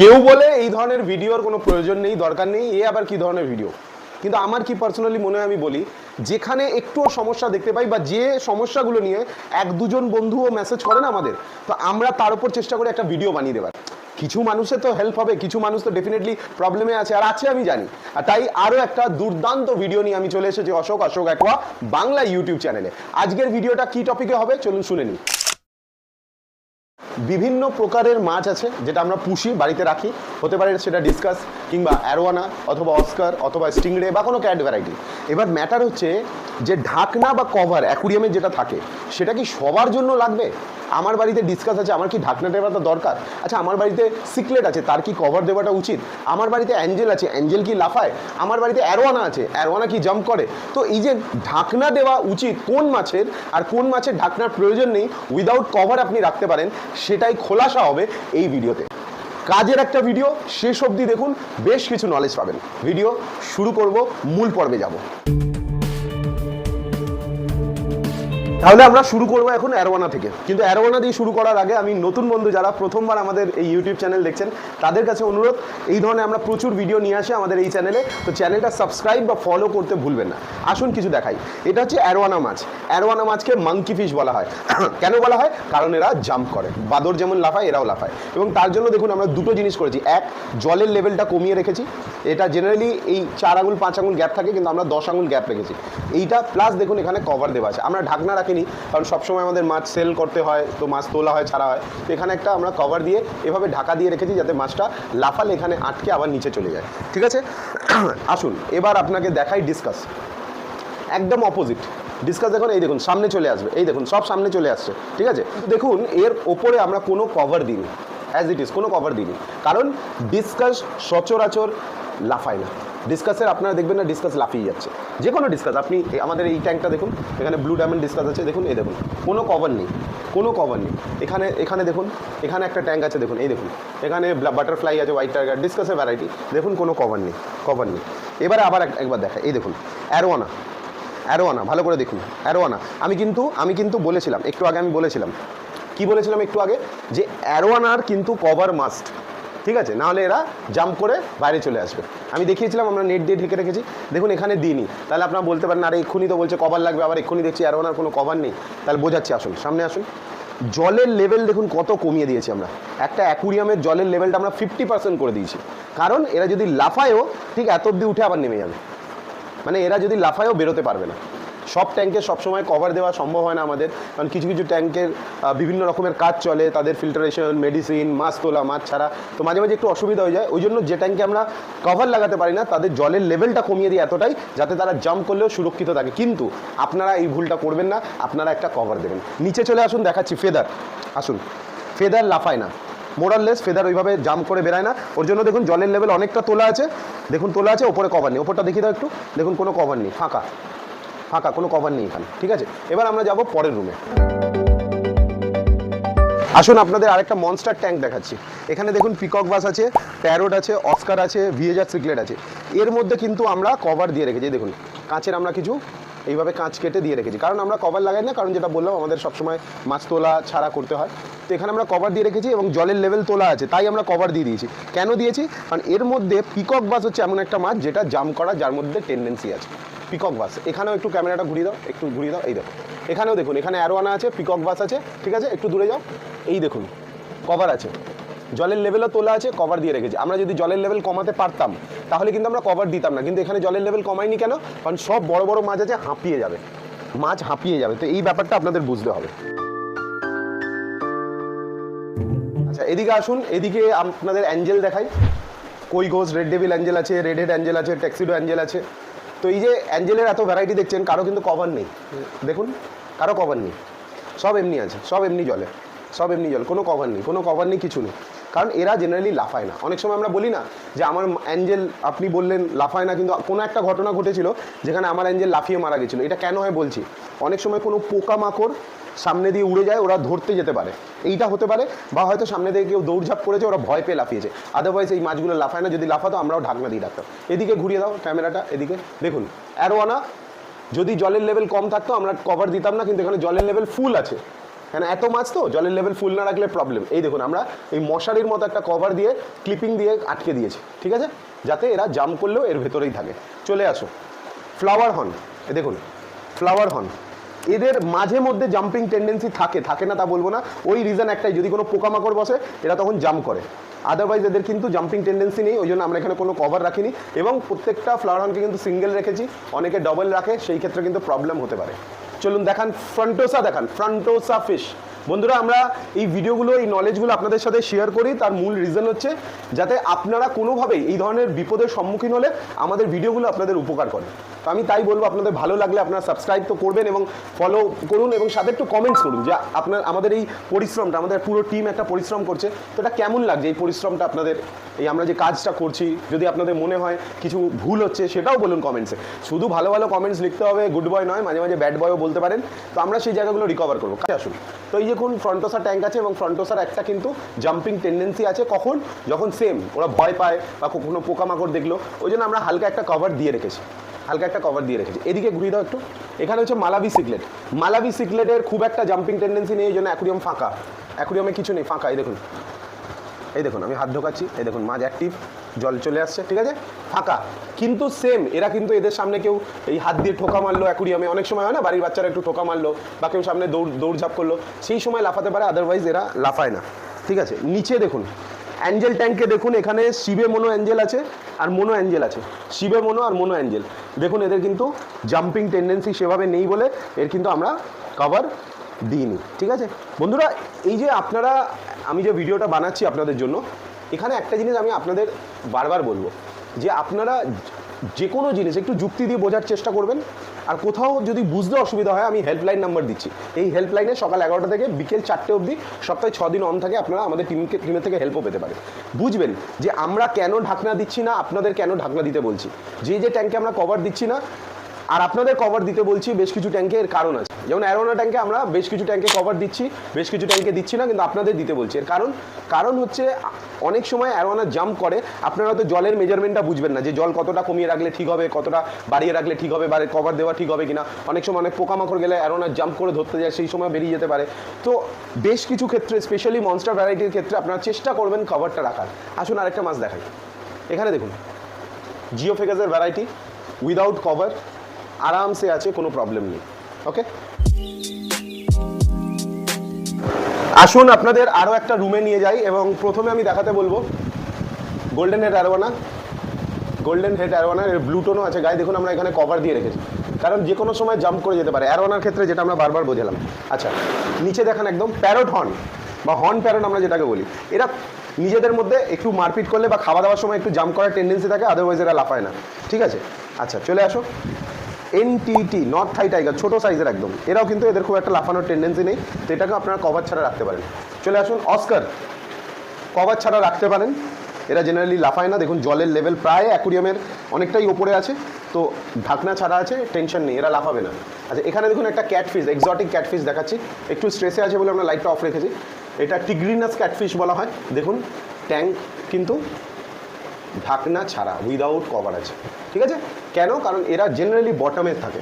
কেউ বলে এই ধরনের ভিডিওর কোনো প্রয়োজন নেই, দরকার নেই, এ আবার কি ধরনের ভিডিও? কিন্তু আমার কি পার্সোনালি মনে হয় আমি বলি, যেখানে একটুও সমস্যা দেখতে পাই বা যে সমস্যাগুলো নিয়ে এক দুজন বন্ধুও মেসেজ করেন আমাদের, তো আমরা তার উপর চেষ্টা করে একটা ভিডিও বানিয়ে দেবার। কিছু মানুষের তো হেল্প হবে, কিছু মানুষ তো ডেফিনেটলি প্রবলেমে আছে, আর আছে আমি জানি। আর তাই আরও একটা দুর্দান্ত ভিডিও নিয়ে আমি চলে এসেছি অশোক অশোক একোয়া বাংলা ইউটিউব চ্যানেলে আজকের ভিডিওটা কি টপিকে হবে? চলুন শুনে নিই। বিভিন্ন প্রকারের মাছ আছে যেটা আমরা পুষি, বাড়িতে রাখি। হতে পারে সেটা ডিসকাস কিংবা অ্যারোয়ানা অথবা অস্কার অথবা স্টিংরে বা কোনো ক্যাট ভ্যারাইটি এবার ম্যাটার হচ্ছে যে ঢাকনা বা কভার অ্যাকুরিয়ামে যেটা থাকে, সেটা কি সবার জন্য লাগবে? আমার বাড়িতে ডিসকাস আছে, আমার কি ঢাকনা দেওয়াটা দরকার? আচ্ছা আমার বাড়িতে সিকলেট আছে, তার কি কভার দেওয়াটা উচিত? আমার বাড়িতে অ্যাঞ্জেল আছে অ্যাঞ্জেল কি লাফায়? আমার বাড়িতে অ্যারোয়ানা আছে অ্যারোয়ানা কি জাম্প করে? তো এই যে ঢাকনা দেওয়া উচিত কোন মাছের, আর কোন মাছের ঢাকনার প্রয়োজন নেই উইদাউট কভার আপনি রাখতে পারেন সেটাই খোলাসা হবে এই ভিডিওতে। কাজের একটা ভিডিও, শেষ অবধি দেখুন, বেশ কিছু নলেজ পাবেন। ভিডিও শুরু করব, মূল পর্বে যাব। তাহলে আমরা শুরু করব এখন অ্যারোয়ানা থেকে। কিন্তু অ্যারোয়ানা দিয়ে শুরু করার আগে আমি নতুন বন্ধু যারা প্রথমবার আমাদের এই ইউটিউব চ্যানেল দেখছেন, তাদের কাছে অনুরোধ, এই ধরনের আমরা প্রচুর ভিডিও নিয়ে আসি আমাদের এই চ্যানেলে তো চ্যানেলটা সাবস্ক্রাইব বা ফলো করতে ভুলবেন না। আসুন কিছু দেখাই। এটা হচ্ছে অ্যারোয়ানা মাছ। অ্যারোয়ানা মাছকে মাঙ্কি ফিশ বলা হয়। কেন বলা হয়? কারণ এরা জাম্প করে। বাদর যেমন লাফায়, এরাও লাফায়। এবং তার জন্য দেখুন আমরা দুটো জিনিস করেছি। এক, জলের লেভেলটা কমিয়ে রেখেছি। এটা জেনারেলি এই চার আঙুল, পাঁচ আঙুল গ্যাপ থাকে, কিন্তু আমরা দশ আঙুল গ্যাপ রেখেছি। এইটা প্লাস দেখুন এখানে কভার দেওয়া আছে। আমরা ঢাকনা রাখিনি, কারণ সবসময় আমাদের মাছ সেল করতে হয়, তো মাছ তোলা হয়, ছাড়া হয়। তো এখানে একটা আমরা কভার দিয়ে এভাবে ঢাকা দিয়ে রেখেছি যাতে মাছটা লাফালে এখানে আটকে আবার নিচে চলে যায়। ঠিক আছে? আসুন, এবার আপনাকে দেখাই ডিসকাস একদম অপোজিট ডিসকাস দেখুন, এই দেখুন, সামনে চলে আসবে। এই দেখুন, সব সামনে চলে আসছে। ঠিক আছে? দেখুন, এর ওপরে আমরা কোনো কভার দিইনি। অ্যাজ ইট ইজ কোনো কভার দিইনি। কারণ ডিসকাস সচরাচর লাফায় না। ডিসকাসের আপনারা দেখবেন না ডিসকাস লাফিয়ে যাচ্ছে। যে কোনো ডিসকাস আপনি আমাদের এই ট্যাঙ্কটা দেখুন, এখানে ব্লু ডায়মন্ড ডিসকাস আছে, দেখুন, এই দেখুন, কোনো কভার নেই, কোনো কভার নেই। এখানে এখানে দেখুন, এখানে একটা ট্যাঙ্ক আছে, দেখুন, এই দেখুন, এখানে বাটারফ্লাই আছে হোয়াইট টাইগার ডিসকাসের ভ্যারাইটি দেখুন, কোনো কভার নেই কভার নেই। এবারে আবার এক- একবার দেখা এই দেখুন অ্যারোয়ানা অ্যারোয়ানা ভালো করে দেখুন অ্যারোয়ানা আমি কিন্তু আমি কিন্তু বলেছিলাম, একটু আগে আমি বলেছিলাম, কি বলেছিলাম একটু আগে? যে অ্যারোয়ানার কিন্তু কভার মাস্ট ঠিক আছে? নাহলে এরা জাম্প করে বাইরে চলে আসবে। আমি দেখিয়েছিলাম, আমরা নেট দিয়ে ঢেকে রেখেছি। দেখুন, এখানে দিইনি। তাহলে আপনারা বলতে পারেন, আর, এক্ষুনি তো বলছে কভার লাগবে, আবার এক্ষুনি দেখছি আর ওনার কোনো কভার নেই। তাহলে বোঝাচ্ছি, আসুন, সামনে আসুন। জলের লেভেল দেখুন, কত কমিয়ে দিয়েছি আমরা। একটা অ্যাকুরিয়ামের জলের লেভেলটা আমরা ফিফটি পার্সেন্ট করে দিয়েছি। কারণ এরা যদি লাফায়ও, ঠিক এত অব্দি উঠে আবার নেমে যাবে। মানে এরা যদি লাফায়ও বেরোতে পারবে না। সব ট্যাঙ্কে সবসময় কভার দেওয়া সম্ভব হয় না আমাদের। কারণ কিছু কিছু ট্যাঙ্কের বিভিন্ন রকমের কাজ চলে, তাদের ফিল্টারেশন মেডিসিন মাছ তোলা, মাছ ছাড়া। তো মাঝে মাঝে একটু অসুবিধা হয়ে যায়। ওই জন্য যে ট্যাঙ্কে আমরা কভার লাগাতে পারি না, তাদের জলের লেভেলটা কমিয়ে দিই এতটাই, যাতে তারা জাম্প করলেও সুরক্ষিত থাকে। কিন্তু আপনারা এই ভুলটা করবেন না, আপনারা একটা কভার দেবেন। নিচে চলে আসুন, দেখাচ্ছি ফেদার আসুন। ফেদার লাফায় না। মোরাললেস ফেদার ওইভাবে জাম করে বেরায় না। ওর জন্য দেখুন, জলের লেভেল অনেকটা তোলা আছে। দেখুন, তোলা আছে, ওপরে কভার নেই। ওপরটা দেখি দাও একটু। দেখুন, কোনো কভার নেই। ফাঁকা। ফাঁকা, কোনো কভার নেই এখানে, ঠিক আছে? এবার আমরা যাব পরের রুমে আসুন, আপনাদের আরেকটা মনস্টার ট্যাঙ্ক দেখাচ্ছি। এখানে দেখুন পিকক বাস আছে প্যারোট আছে অস্কার আছে ভিএজার সিকলেট আছে। এর মধ্যে কিন্তু আমরা কভার দিয়ে রেখেছি দেখুন, কাঁচের আমরা কিছু এইভাবে কাঁচ কেটে দিয়ে রেখেছি। কারণ আমরা কভার লাগাই না, কারণ যেটা বললাম, আমাদের সবসময় মাছ তোলা ছাড়া করতে হয়। তো এখানে আমরা কভার দিয়ে রেখেছি এবং জলের লেভেল তোলা আছে, তাই আমরা কভার দিয়ে দিয়েছি। কেন দিয়েছি? কারণ এর মধ্যে পিকক বাস হচ্ছে এমন একটা মাছ, যেটা জাম করা, যার মধ্যে টেন্ডেন্সি আছে। পিকক বাস এখানেও একটু ক্যামেরাটা ঘুরিয়ে দাও, একটু ঘুরিয়ে দাও, এই দেখো। এখানেও দেখুন, এখানে অ্যারোয়ানা আছে পিকক বাস আছে, ঠিক আছে? একটু দূরে যাও, এই দেখুন কভার আছে। জলের লেভেলও তোলা আছে কভার দিয়ে রেখেছি। আমরা যদি জলের লেভেল কমাতে পারতাম, তাহলে কিন্তু আমরা কভার দিতাম না। কিন্তু এখানে জলের লেভেল কমাইনি কেন? কারণ সব বড় বড় মাছ আছে, হাঁপিয়ে যাবে। মাছ হাঁপিয়ে যাবে। তো এই ব্যাপারটা আপনাদের বুঝতে হবে। আচ্ছা এদিকে আসুন, এদিকে আপনাদের অ্যাঞ্জেল দেখাই। কই ঘোষ রেড ডেভিল অ্যাঞ্জেল আছে রেড হেড অ্যাঞ্জেল আছে ট্যাক্সিডো অ্যাঞ্জেল আছে। তো এই যে অ্যাঞ্জেলের এত ভ্যারাইটি দেখছেন, কারও কিন্তু কভার নেই। দেখুন, কারও কভার নেই। সব এমনি আছে, সব এমনি জলে, সব এমনি জল, কোনো কভার নেই, কোনো কভার নেই, কিছু নেই। কারণ এরা জেনারেলি লাফায় না। অনেক সময় আমরা বলি না যে, আমার অ্যাঞ্জেল, আপনি বললেন লাফায় না, কিন্তু কোনো একটা ঘটনা ঘটেছিল যেখানে আমার অ্যাঞ্জেল লাফিয়ে মারা গেছিল। এটা কেন হয় বলছি? অনেক সময় কোনো পোকামাকড় সামনে দিয়ে উড়ে যায়, ওরা ধরতে যেতে পারে। এইটা হতে পারে, বা হয়তো সামনে দিয়ে কেউ দৌড়ঝাঁপ করেছে, ওরা ভয় পেয়ে লাফিয়েছে। আদারওয়াইজ এই মাছগুলো লাফায় না, যদি লাফাতো আমরাও ঢাকনা দিয়ে রাখতাম এদিকে ঘুরিয়ে দাও ক্যামেরাটা, এদিকে দেখুন অ্যারোয়ানা যদি জলের লেভেল কম থাকতো, আমরা কভার দিতাম না, কিন্তু এখানে জলের লেভেল ফুল আছে। কেন, এত মাছ তো? জলের লেভেল ফুল না রাখলে প্রবলেম এই দেখুন, আমরা এই মশারির মতো একটা কভার দিয়ে ক্লিপিং দিয়ে আটকে দিয়েছি, ঠিক আছে? যাতে এরা জাম করলেও এর ভেতরেই থাকে। চলে আসো। ফ্লাওয়ার হর্ন এ দেখুন ফ্লাওয়ার হর্ন এদের মাঝে মধ্যে জাম্পিং টেন্ডেন্সি থাকে থাকে না তা বলব না। ওই রিজন একটাই, যদি কোনো পোকামাকড় বসে, এরা তখন জাম্প করে। আদারওয়াইজ এদের কিন্তু জাম্পিং টেন্ডেন্সি নেই, ওই জন্য আমরা এখানে কোনো কভার রাখিনি। এবং প্রত্যেকটা ফ্লাওয়ার হর্নকে কিন্তু সিঙ্গেল রেখেছি, অনেকে ডবল রাখে, সেই ক্ষেত্রে কিন্তু প্রবলেম হতে পারে। চলুন দেখান ফ্রন্টোসা দেখান ফ্রন্টোসা ফিশ বন্ধুরা, আমরা এই ভিডিওগুলো, এই নলেজগুলো আপনাদের সাথে শেয়ার করি। তার মূল রিজন হচ্ছে যাতে আপনারা কোনোভাবেই এই ধরনের বিপদের সম্মুখীন হলে আমাদের ভিডিওগুলো আপনাদের উপকার করে। তো আমি তাই বলব, আপনাদের ভালো লাগলে আপনারা সাবস্ক্রাইব তো করবেন এবং ফলো করুন এবং সাথে একটু কমেন্টস করুন যে আপনার, আমাদের এই পরিশ্রমটা, আমাদের পুরো টিম একটা পরিশ্রম করছে। তো এটা কেমন লাগছে এই পরিশ্রমটা আপনাদের? এই আমরা যে কাজটা করছি, যদি আপনাদের মনে হয় কিছু ভুল হচ্ছে, সেটাও বলুন কমেন্টসে শুধু ভালো ভালো কমেন্টস লিখতে হবে গুড বয় নয়, মাঝে মাঝে ব্যাড বয়ও বলতে পারেন। তো আমরা সেই জায়গাগুলো রিকভার করব। কাছে আসুন। তো এই দেখুন কোন ফ্রন্টোসা ট্যাঙ্ক আছে এবং ফ্রন্টোসার একটা কিন্তু জাম্পিং টেন্ডেন্সি আছে। কখন? যখন সেম ওরা ভয় পায় বা কখনো পোকামাকড় দেখল। ওই জন্য আমরা হালকা একটা কভার দিয়ে রেখেছি। হালকা একটা কভার দিয়ে রেখেছি। এদিকে ঘুরিয়ে দাও একটু। এখানে হচ্ছে মালাবি সিকলেট মালাবি সিকলেটের খুব একটা জাম্পিং টেন্ডেন্সি নেই, এই জন্য অ্যাকুরিয়াম ফাঁকা। অ্যাকুরিয়ামে কিছু নেই, ফাঁকা, এই দেখুন। এই দেখুন, আমি হাত ঢোকাচ্ছি। এই দেখুন মাছ অ্যাক্টিভ জল চলে আসছে, ঠিক আছে? ফাঁকা। কিন্তু সেম এরা কিন্তু এদের সামনে কেউ এই হাত দিয়ে ঠোকা মারলো অ্যাকুরিয়ামে অনেক সময় হয় না, বাড়ির বাচ্চারা একটু ঠোকা মারলো বা কেউ সামনে দৌড়, দৌড়ঝাঁপ করল। সেই সময় লাফাতে পারে আদারওয়াইজ এরা লাফায় না। ঠিক আছে? নিচে দেখুন, অ্যাঞ্জেল ট্যাঙ্কে দেখুন, এখানে শিবে মনো অ্যাঞ্জেল আছে আর মনো অ্যাঞ্জেল আছে। শিবে মনো আর মনো অ্যাঞ্জেল। দেখুন, এদের কিন্তু জাম্পিং টেন্ডেন্সি সেভাবে নেই বলে এর কিন্তু আমরা কভার দিইনি। ঠিক আছে? বন্ধুরা, এই যে আপনারা আমি যে ভিডিওটা বানাচ্ছি আপনাদের জন্য, এখানে একটা জিনিস আমি আপনাদের বারবার বলব, যে আপনারা যে কোনো জিনিস একটু যুক্তি দিয়ে বোঝার চেষ্টা করবেন, আর কোথাও যদি বুঝতে অসুবিধা হয়, আমি হেল্পলাইন নাম্বার দিচ্ছি। এই হেল্পলাইনে সকাল এগারোটা থেকে বিকেল চারটে অবধি সপ্তাহে ছ দিন অন থাকে, আপনারা আমাদের টিমকে টিমের থেকে হেল্পও পেতে পারেন। বুঝবেন যে আমরা কেন ঢাকনা দিচ্ছি না, আপনাদের কেন ঢাকনা দিতে বলছি? যে যে ট্যাঙ্কে আমরা কভার দিচ্ছি না আর আপনাদের কভার দিতে বলছি, বেশ কিছু ট্যাঙ্কে এর কারণ আছে। যেমন অ্যারোনা ট্যাঙ্কে আমরা বেশ কিছু ট্যাঙ্কে কভার দিচ্ছি, বেশ কিছু ট্যাঙ্কে দিচ্ছি না, কিন্তু আপনাদের দিতে বলছি। এর কারণ কারণ হচ্ছে, অনেক সময় অ্যারোনা জাম্প করে, আপনারা হয়তো জলের মেজারমেন্টটা বুঝবেন না, যে জল কতটা কমিয়ে রাখলে ঠিক হবে, কতটা বাড়িয়ে রাখলে ঠিক হবে, বা কভার দেওয়া ঠিক হবে কিনা। অনেক সময় অনেক পোকামাকড় গেলে অ্যারোনা জাম্প করে ধরতে যায়, সেই সময় বেরিয়ে যেতে পারে। তো বেশ কিছু ক্ষেত্রে স্পেশালি মনস্টার ভ্যারাইটির ক্ষেত্রে আপনারা চেষ্টা করবেন কভারটা রাখার। আসুন আরেকটা মাছ দেখাই। এখানে দেখুন জিও জিওফেগাসের ভ্যারাইটি উইদাউট কভার আরামসে আছে, কোনো প্রবলেম নেই ওকে আসুন আপনাদের আরও একটা রুমে নিয়ে যাই এবং প্রথমে আমি দেখাতে বলব golden head arowana golden head arowana এর ব্লুটোনও আছে গায়ে দেখুন আমরা এখানে কভার দিয়ে রেখেছি। কারণ যে কোনো সময় জাম্প করে যেতে পারে অ্যারোয়ানার ক্ষেত্রে যেটা আমরা বারবার বোঝালাম। আচ্ছা নিচে দেখেন একদম প্যারট হর্ন বা হর্ন প্যারট আমরা যেটাকে বলি। এরা নিজেদের মধ্যে একটু মারপিট করলে বা খাওয়া দাওয়ার সময় একটু জাম্প করার টেন্ডেন্সি থাকে আদারওয়াইজ এরা লাফায় না। ঠিক আছে? আচ্ছা চলে আসো। এনটিটি নর্থ থাই টাইগার ছোটো সাইজের একদম। এরাও কিন্তু এদের খুব একটা লাফানোর টেন্ডেন্সি নেই, তো এটাকে আপনারা কভার ছাড়া রাখতে পারেন। চলে আসুন অস্কার কভার ছাড়া রাখতে পারেন। এরা জেনারেলি লাফায় না, দেখুন জলের লেভেল প্রায় অ্যাকুরিয়ামের অনেকটাই ওপরে আছে, তো ঢাকনা ছাড়া আছে টেনশন নেই, এরা লাফাবে না। আচ্ছা এখানে দেখুন একটা ক্যাটফিস এক্সটিক ক্যাটফিস দেখাচ্ছি। একটু স্ট্রেসে আছে বলে আমরা লাইটটা অফ রেখেছি। এটা টিগ্রিনাস ক্যাটফিশ বলা হয়। দেখুন ট্যাঙ্ক কিন্তু ঢাকনা ছাড়া উইদাউট কভার আছে। ঠিক আছে? কেন? কারণ এরা জেনারেলি বটমে থাকে।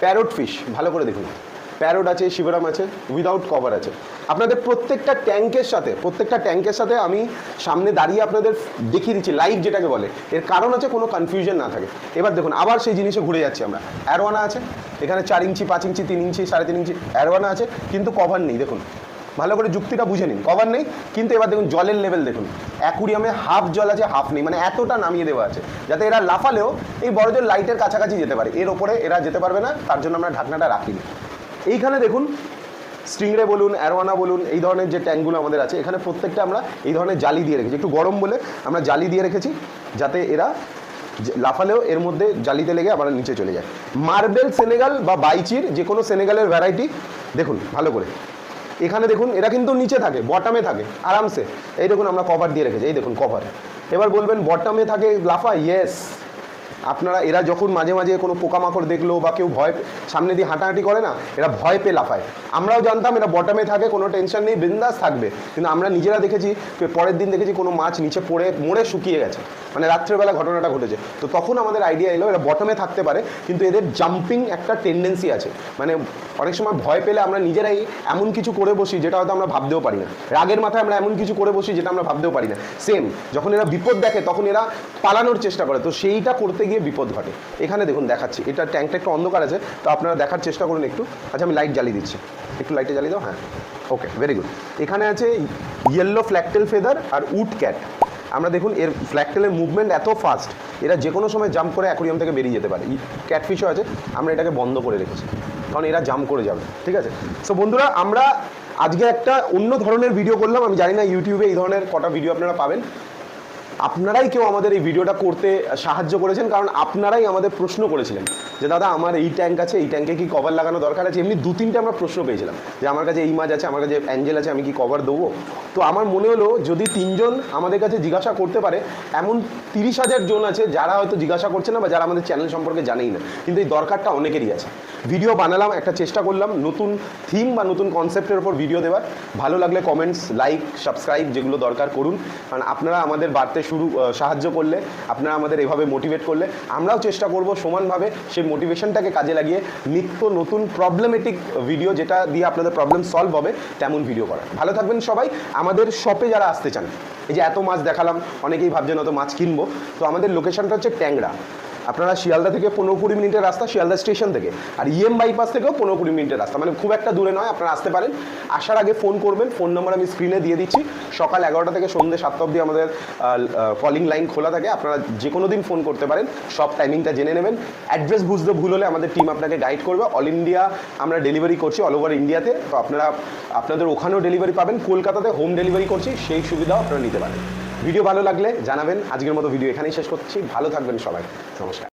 প্যারোট ফিশ ভালো করে দেখুন। প্যারট আছে, শিবরাম আছে উইদাউট কভার আছে। আপনাদের প্রত্যেকটা ট্যাঙ্কের সাথে, প্রত্যেকটা ট্যাঙ্কের সাথে আমি সামনে দাঁড়িয়ে আপনাদের দেখিয়ে দিচ্ছি লাইভ যেটাকে বলে। এর কারণ আছে কোনো কনফিউশন না থাকে। এবার দেখুন, আবার সেই জিনিসে ঘুরে যাচ্ছি আমরা। অ্যারোয়ানা আছে। এখানে চার ইঞ্চি, পাঁচ ইঞ্চি, তিন ইঞ্চি, সাড়ে তিন ইঞ্চি অ্যারোয়ানা আছে। কিন্তু কভার নেই। দেখুন ভালো করে যুক্তিটা বুঝে নিন কভার নেই, কিন্তু এবার দেখুন জলের লেভেল দেখুন। অ্যাকুরিয়ামে হাফ জল আছে হাফ নেই মানে এতটা নামিয়ে দেওয়া আছে, যাতে এরা লাফালেও এই বড় জল লাইটের কাছাকাছি যেতে পারে। এর ওপরে এরা যেতে পারবে না, তার জন্য আমরা ঢাকনাটা রাখিনি। এইখানে দেখুন স্ট্রিংরে বলুন অ্যারোয়ানা বলুন, এই ধরনের যে ট্যাঙ্কগুলো আমাদের আছে, এখানে প্রত্যেকটা আমরা এই ধরনের জালি দিয়ে রেখেছি। একটু গরম বলে আমরা জালি দিয়ে রেখেছি, যাতে এরা লাফালেও এর মধ্যে জালিতে লেগে আবার নিচে চলে যায়। মার্বেল, সেনেগাল বা বাইচির যে কোনো সেনেগালের ভ্যারাইটি দেখুন, ভালো করে। এখানে দেখুন, এরা কিন্তু নিচে থাকে বটামে থাকে, আরামসে। এই দেখুন আমরা কভার দিয়ে রেখেছি, এই দেখুন কভার এবার বলবেন বটামে থাকে লাফা? ইয়েস আপনারা, এরা যখন মাঝে মাঝে কোনো পোকামাকড় দেখল বা কেউ ভয়, সামনে দিয়ে হাঁটাহাঁটি করে না, এরা ভয় পেয়ে লাফায়। আমরাও জানতাম এরা বটমে থাকে, কোনো টেনশন নেই, বিন্দাস থাকবে। কিন্তু আমরা নিজেরা দেখেছি পরের দিন দেখেছি কোনো মাছ নিচে পড়ে, মরে শুকিয়ে গেছে। মানে রাত্রেবেলা ঘটনাটা ঘটেছে। তো তখন আমাদের আইডিয়া এলো, এরা বটমে থাকতে পারে, কিন্তু এদের জাম্পিং একটা টেন্ডেন্সি আছে। মানে অনেক সময় ভয় পেলে আমরা নিজেরাই এমন কিছু করে বসি, যেটা হয়তো আমরা ভাবতেও পারি না। রাগের মাথায় আমরা এমন কিছু করে বসি, যেটা আমরা ভাবতেও পারি না। সেম যখন এরা বিপদ দেখে, তখন এরা পালানোর চেষ্টা করে। তো সেইটা করতে গিয়ে বিপদ ঘটে। এখানে দেখুন, দেখাচ্ছি। এটা ট্যাঙ্কটা একটু অন্ধকার আছে, তো আপনারা দেখার চেষ্টা করুন একটু। আচ্ছা আমি লাইট জ্বালিয়ে দিচ্ছি। একটু লাইটে জ্বালিয়ে দাও হ্যাঁ। ওকে ভেরি গুড এখানে আছে ইয়েলো ফ্ল্যাকটেল ফেদার আর উড ক্যাট আমরা দেখুন, এর ফ্ল্যাকটেলের মুভমেন্ট এত ফাস্ট এরা যে কোনো সময় জাম্প করে অ্যাকোরিয়াম থেকে বেরিয়ে যেতে পারে। ক্যাটফিশও আছে, আমরা এটাকে বন্ধ করে রেখেছি। কারণ এরা জাম্প করে যাবে, ঠিক আছে? সো বন্ধুরা, আমরা আজকে একটা অন্য ধরনের ভিডিও করলাম। আমি জানি না, ইউটিউবে এই ধরনের কটা ভিডিও আপনারা পাবেন। আপনারাই কেউ আমাদের এই ভিডিওটা করতে সাহায্য করেছেন, কারণ আপনারাই আমাদের প্রশ্ন করেছিলেন যে, দাদা, আমার এই ট্যাঙ্ক আছে, এই ট্যাঙ্কে কি কভার লাগানো দরকার আছে? এমনি দু তিনটে আমরা প্রশ্ন পেয়েছিলাম যে, আমার কাছে এই মাছ আছে, আমার কাছে অ্যাঞ্জেল আছে, আমি কি কভার দেবো? তো আমার মনে হলো, যদি তিনজন আমাদের কাছে জিজ্ঞাসা করতে পারে, এমন তিরিশ হাজার জন আছে যারা হয়তো জিজ্ঞাসা করছে না বা যারা আমাদের চ্যানেল সম্পর্কে জানেই না। কিন্তু এই দরকারটা অনেকেরই আছে। ভিডিও বানালাম, একটা চেষ্টা করলাম নতুন থিম বা নতুন কনসেপ্টের ওপর ভিডিও দেওয়ার। ভালো লাগলে কমেন্টস লাইক সাবস্ক্রাইব যেগুলো দরকার করুন। কারণ আপনারা আমাদের বাড়তে শুরু সাহায্য করলে, আপনারা আমাদের এভাবে মোটিভেট করলে, আমরাও চেষ্টা করব সমানভাবে সেই মোটিভেশনটাকে কাজে লাগিয়ে নিত্য নতুন প্রবলেমেটিক ভিডিও যেটা দিয়ে আপনাদের প্রবলেম সলভ হবে, তেমন ভিডিও করা ভালো থাকবেন সবাই। আমাদের শপে যারা আসতে চান, এই যে এত মাছ দেখালাম, অনেকেই ভাবছেন অত মাছ কিনবো। তো আমাদের লোকেশনটা হচ্ছে ট্যাংরা। আপনারা শিয়ালদা থেকে পনেরো কুড়ি মিনিটের রাস্তা, শিয়ালদা স্টেশন থেকে। আর ইএম বাইপাস থেকেও পনেরো কুড়ি মিনিটের রাস্তা। মানে খুব একটা দূরে নয়, আপনারা আসতে পারেন। আসার আগে ফোন করবেন ফোন নাম্বার আমি স্ক্রিনে দিয়ে দিচ্ছি। সকাল এগারোটা থেকে সন্ধ্যে সাতটা অবধি আমাদের কলিং লাইন খোলা থাকে। আপনারা যে কোনো দিন ফোন করতে পারেন। সব টাইমিংটা জেনে নেবেন। অ্যাড্রেস বুঝতে ভুল হলে আমাদের টিম আপনাকে গাইড করবে। অল ইন্ডিয়া আমরা ডেলিভারি করছি অল ওভার ইন্ডিয়াতে তো আপনারা, আপনাদের ওখানেও ডেলিভারি পাবেন। কলকাতাতে হোম ডেলিভারি করছি। সেই সুবিধাও আপনারা নিতে পারেন। ভিডিও ভালো লাগলে জানাবেন। আজকের মতো ভিডিও এখানেই শেষ করছি। ভালো থাকবেন সবাই। নমস্কার।